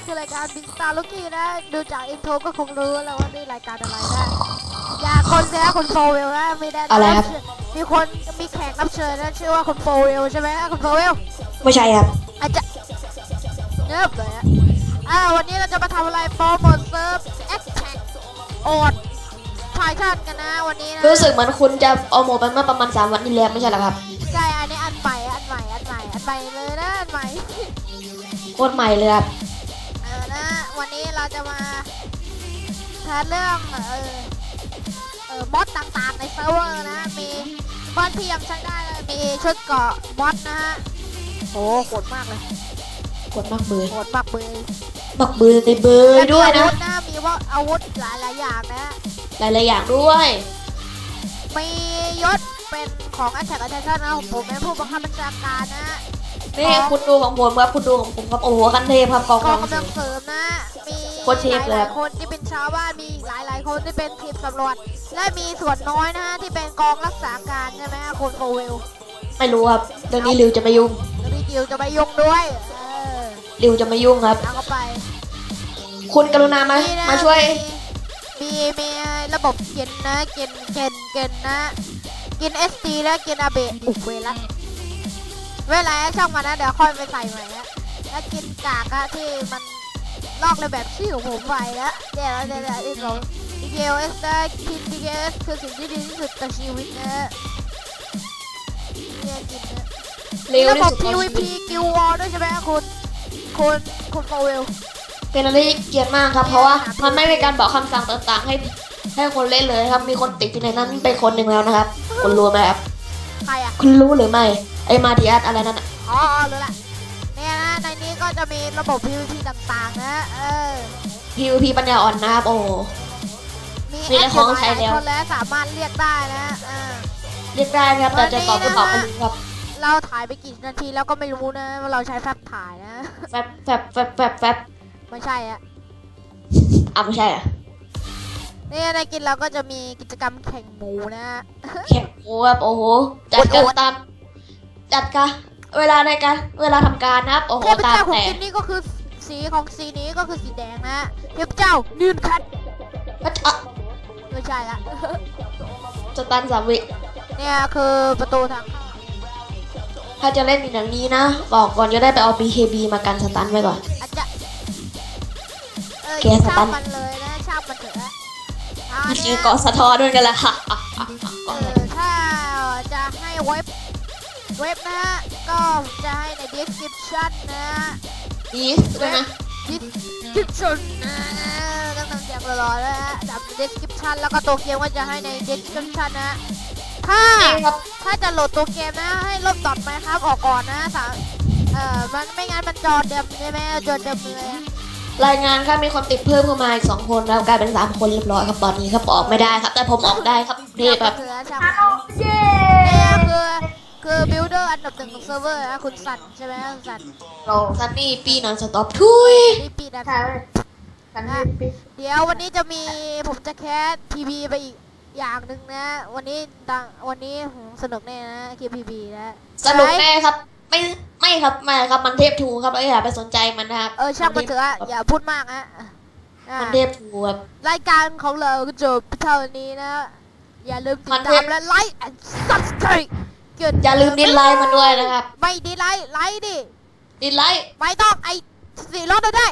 นี่คือรายการบิ๊กสตาร์ลูกี้นะ ดูจากอินโทรก็คงรู้แล้วว่านี่รายการอะไรนะอย่าคนแท้คนโฟเวลนะไม่ได้นะอะไรครับ มีคนมีแขกรับเชิญนะชื่อว่าคุณโฟเวลใช่ไหมคุณโฟเวลไม่ใช่ครับอาจจะเนิบเลยอะอ่าวันนี้เราจะมาทำอะไรโปรโมทเซิร์ฟแอคแท็กโอดทายชันกันนะวันนี้นะรู้สึกเหมือนคุณจะเอาโมไปเมื่อประมาณสามวันที่แล้วไม่ใช่เหรอครับใช่อันนี้อันใหม่อันใหม่อันใหม่อันใหม่เลยนะอันใหม่โคตรใหม่เลยครับเออนะ วันนี้เราจะมาทานเรื่องเออเออมอดต่างๆในเซิร์ฟเวอร์นะมีมอดที่ยังใช้ได้เลยมีชุดเกราะมอดนะฮะโอ้โหดมากเลยกดมากเบยโหดมากเลยบักเบยในเบยด้วยแล้นะ มีอาวุธนะมีว่าอาวุธหลายๆอย่างนะ หลายๆอย่างด้วย มียศเป็นของอันแทกอันแทกนะของผมเป็นผู้บังคับบัญชาการนะ นี่คุณดูของผมครับคุณดูของผมครับโอ้โหคันเทพครับกองกกอองงกำลังเสริมนะมีโคตรเทพเลยหลายๆคนที่เป็นชาวบ้านมีหลายๆคนที่เป็นทีมตำรวจและมีส่วนน้อยนะฮะที่เป็นกองรักษาการใช่ไหมฮะคุณโคเวลไม่รู้ครับเรื่องนี้ริวจะไม่ยุ่งแล้วพี่กิวจะไปยุ่งด้วยเออริวจะไม่ยุ่งครับเอาเข้าไป คุณกรุณามานี่นะมาช่วย มีมีระบบเกณฑ์นะเกณฑ์เกณฑ์เกณฑ์นะกินเอสตีและกินอาเบะอุบเวละ เวลาช่างมันนะเดี๋ยวค่อยไปใส่ใหม่นะแล้วกินกากอะที่มันลอกเลยแบบชื่อของผมไปแล้วเดี๋ยวเดี๋ยวเดี๋ยวที่เรา DKS ได้กิน DKS คือสิ่งที่ดีที่สุดต่อชีวิตนะเนี่ยกินนะเร็วระที่บบสุดของชี PVP วิตกิลวอลด้วยใช่ไหมคุณคุณคุณโฟเวลเป็นอะไรที่เกลียดมากครับ เพราะว่ามันไม่มีการบอกคำสั่งต่างๆ ให้ให้คนเล่นเลยครับ มีคนติดอยู่ในนั้นไปคนหนึ่งแล้วนะครับ คุณรู้ไหมครับ ใครอะคุณรู้หรือไม่ ไอ้มาดิอัสอะไรนั่นน่ะอ๋ออ๋อรู้ละเนี่ยนะในนี้ก็จะมีระบบ PVP ต่างๆ นะเออ PVP ปัญญาอ่อนนะครับโอ้ มีมีแต่ของใช้แล้วหายคนแล้วสามารถเรียกได้นะเออ เรียกได้นะครับแต่จะตอบไม่ตอบไม่รู้ครับเราถ่ายไปกี่นาทีแล้วก็ไม่รู้นะว่าเราใช้แฟบถ่ายนะ แฟบแฟบแฟบแฟบแฟบไม่ใช่อะอะไม่ใช่อะเนี่ยในกินเราก็จะมีกิจกรรมแข่งหมูนะแข่งโอ้ครับโอ้โหจัดกันตามจัดกันเวลาในการเวลาทำการนะครับโอ้โหเทพตามเจ้าของแต่กินนี่ก็คือสีของสีนี้ก็คือสีแดงนะเทพเจ้านืนคัดอะไม่ใช่ละ สตันสามวิเนี่ยคือประตูทางเข้าถ้าจะเล่นอย่างนี้นะ บอกก่อนจะได้ไปเอา BKB มากันสตันไว้ก่อน อาจจะเออแกสตัช่านงมันเลย มันเนี่คือยเกาะสะท้อนด้วยกันแหละค่ะอะอะอะเอเกาะอถ้าจะให้เว็บเว็บนะฮะก็จะให้ใน description นะอีสด้วยนะ description นะต้องทำเสียงรอๆนะฮะดับ description แล้วก็ตัวเกมก็จะให้ใน description นะถ้านี่ครับถ้าจะโหลดตัวเกมนะให้ลบดอทไหมครับออกก่อนนะสามเออมันไม่งั้นมันจอเดิมใช่ไหมจอเดิมเลยอะ รายงานครับมีคนติดเพิ่มเข้ามาอีกสองคนแล้วกลายเป็นสามคนเรียบร้อยครับตอนนี้ครับออกไม่ได้ครับ แต่ผมออกได้ครับนี่แบบเสือช่างมันเนี่ยคือคือบิลเดอร์อันดับหนึ่งของเซิร์ฟเวอร์นะคุณสันใช่ไหมคุณสันซันนี่ปีนอนสต็อปทุยนี่ปีนั้นซันนี่ปีเดี๋ยววันนี้จะมีผมจะแคสทีวีไปอีกอย่างหนึ่งนะ วันนี้ดังวันนี้ผมสนุกแน่นะคีพีบีนะสนุกแน่ครับ ไม่ไม่ครับไม่ครับมันเทพทูครับอย่าไปสนใจมันนะครับเออช่างมันเถอะอะอย่าพูดมากอะอะมันเทพทูครับรายการของเราก็จบเท่านี้นะ อย่าลืมติมัดนตาเทมพและไลค์ and subscribe เกิดอย่าลืมดิสไลค์มันด้วยนะครับ ไม่ดีไลค์ไลค์ดิดิสไลค์ไม่ต้องไอ้สี่รอบได้